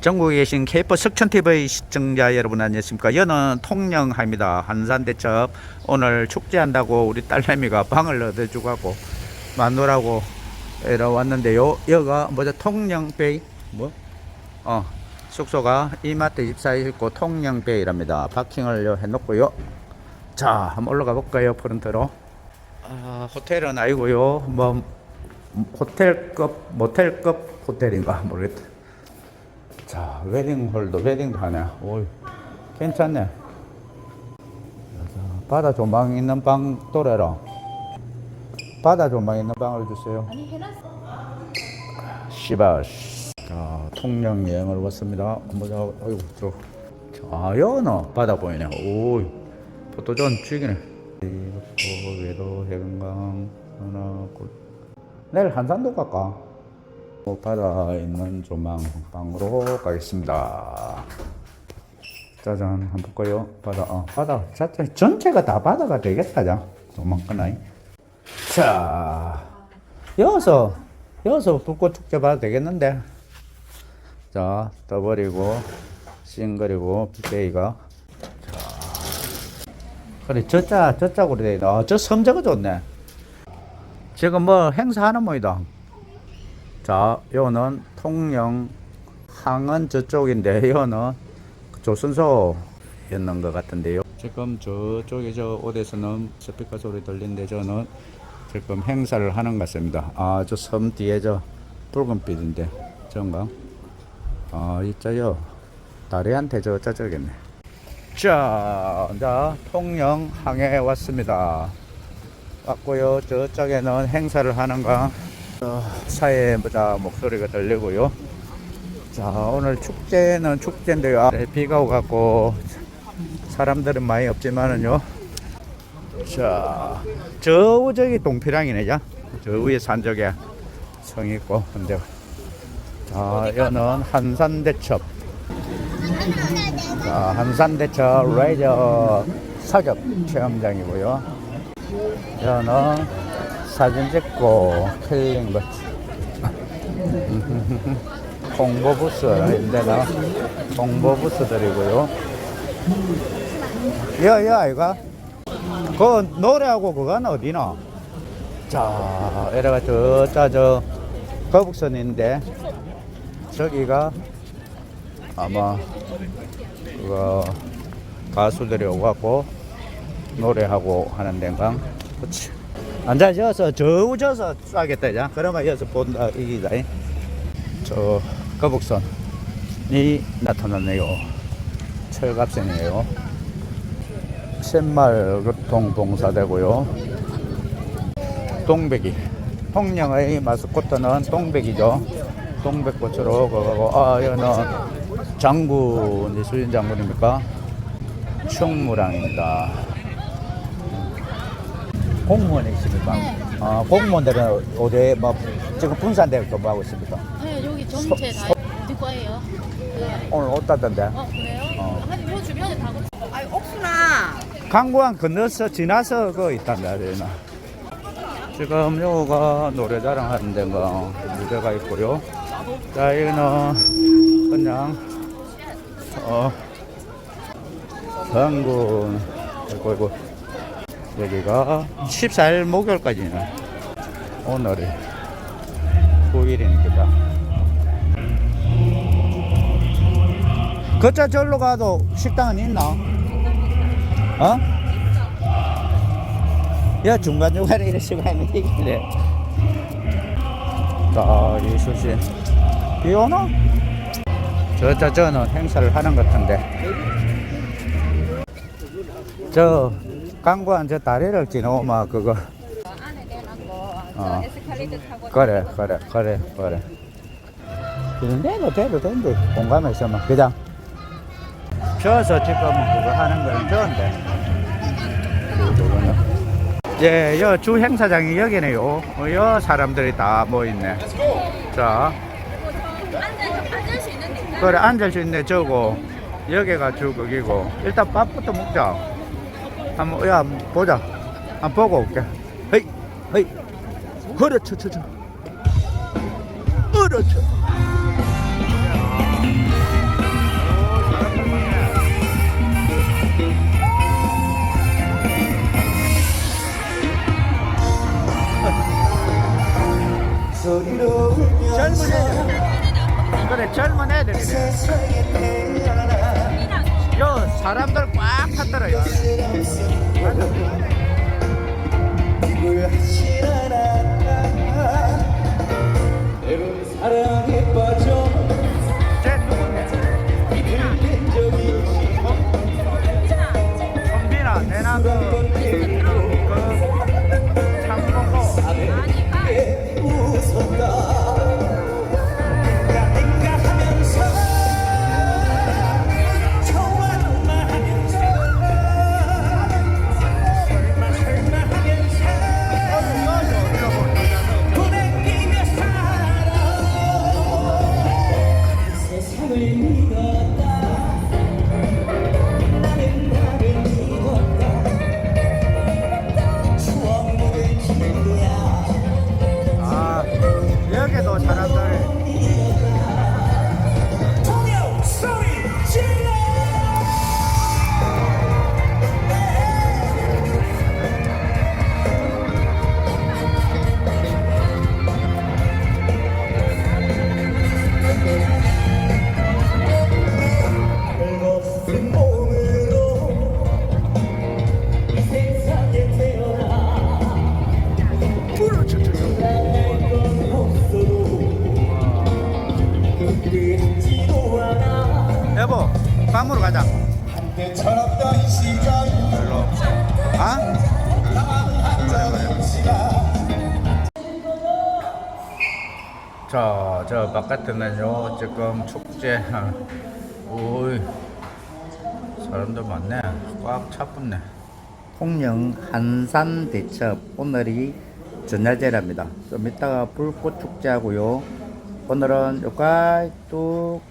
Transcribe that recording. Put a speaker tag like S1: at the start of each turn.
S1: 전국에 계신 케이퍼 석천TV 시청자 여러분 안녕하십니까? 여는 통영합니다. 한산대첩 오늘 축제한다고 우리 딸내미가 방을 얻어주고 하고 마누라고 이러 왔는데요. 여가 뭐죠? 통영베이? 뭐? 어 숙소가 이마트 입사해 있고 통영베이랍니다. 파킹을 요 해놓고요. 자 한번 올라가 볼까요? 프런트로. 아, 호텔은 아니고요. 뭐 호텔급 모텔급 호텔인가 모르겠다 자, 웨딩홀도 웨딩도 하네. 오, 괜찮네. 바다 조망 있는 방 또래라. 바다 조망 있는 방을 주세요. 시바시. 자, 통영 여행을 왔습니다. 뭐자, 어이구, 저. 아, 여는 바다 보이네. 오, 포토존 죽이네. 외도, 해금강, 하나, 굴. 내일 한산도 갈까? 뭐 바다에 있는 조망 방으로 가겠습니다. 짜잔, 한번 볼까요? 바다, 어, 바다 자체 전체가 다 바다가 되겠다, 자. 조망 끝나이. 자, 여기서, 여기서 불꽃 축제 봐도 되겠는데. 자, 떠버리고, 싱그리고, 빅베이가. 자, 그래, 저자, 저짝으로 돼 있네. 아, 저 섬자가 좋네. 지금 뭐 행사하는 모이다. 자, 요는 통영 항은 저쪽인데 요는 조선소였는 것 같은데요. 지금 저쪽에 저 어디서는 스피커 소리 들리는데 저는 지금 행사를 하는 것 같습니다. 아, 저 섬 뒤에 저 붉은빛인데 저건가? 아, 이자요. 다리한테 저 저쪽이네. 자, 자, 통영 항에 왔습니다. 왔고요. 저쪽에는 행사를 하는가? 어, 사회 보자 목소리가 들리고요. 자 오늘 축제는 축제인데요. 네, 비가 오갖고 사람들은 많이 없지만은요. 자, 저 저기 동피랑이네, 자. 저 위에 산적에 성 있고 근데 자 여는 한산대첩. 자 한산대첩 레이저 사격 체험장이고요. 여는 사진 찍고 킬링 버치 홍보 부스인데나 홍보 부스들이고요. 야야 아이가 그 노래하고 그건 어디나? 자 이래가 저자 저 거북선인데 저기가 아마 그거 가수들이 오갖고 노래하고 하는 데인가? 그치 앉아져서 저 우져서 쏴겠다 자 그러면 여기서 본다 이기다 저 거북선이 나타났네요. 철갑선이에요. 새마을 교통 봉사되고요. 동백이. 통영의 마스코트는 동백이죠. 동백꽃으로 그거고 아 여기는 장군 이수진 장군입니까? 충무랑입니다 공무원이십니까? 아, 공무원들은 어디 뭐 지금 분산되어 근무하고 있습니까?
S2: 네 여기 전체 다 어디 거예요? 그,
S1: 오늘 옷 땄던데.
S2: 어 그래요?
S1: 어.
S2: 아니 요 주변에 다 그-
S3: 아이 옥수나
S1: 강구항 건너서 지나서 그 있단다 되나. 지금 요가 노래 자랑 하는 데가 무대가 있고요. 자 여기는 그냥 어 이고 이고 여기가 14일 목요일까지는 오늘이 9일이니까 그자 절로 가도 식당은 있나? 어? 야 중간중간에 이런 시간에 얘기래 자 이수신 비 오나? 저저 저는 행사를 하는 것 같은데 저 강구한 저 다리를 지나오면 그거
S3: 안에 내놨고
S1: 어.
S3: 에스컬레이터 타고
S1: 그래 그래 그래 그래 이런데도 돼도 된대 공감에 있으면 그죠? 저서 지금 그거 하는 거는 그거는. 예, 여 주 행사장이 여기네요. 어, 여 사람들이 다 모였네. 자, 그래 앉을 수 있네 저거. 여기가 주 거기고. 일단 밥부터 먹자. 한번 야 보자. 한번 보고 올게. 헤이 헤이. 흐르쳐 쳐쳐. 흐르쳐. 젊은 애들. 그래 젊은 애들이래. 요 사람들 꽉 찼더라요. 쟤 여 밤으로 가자. 별로. 아? 자, 저 바깥에는요 지금 축제 오이 사람들 많네. 꽉 차붙네. 홍영 한산 대첩 오늘이 전야제랍니다. 좀 이따가 불꽃 축제하고요. 오늘은 여기까지 뚝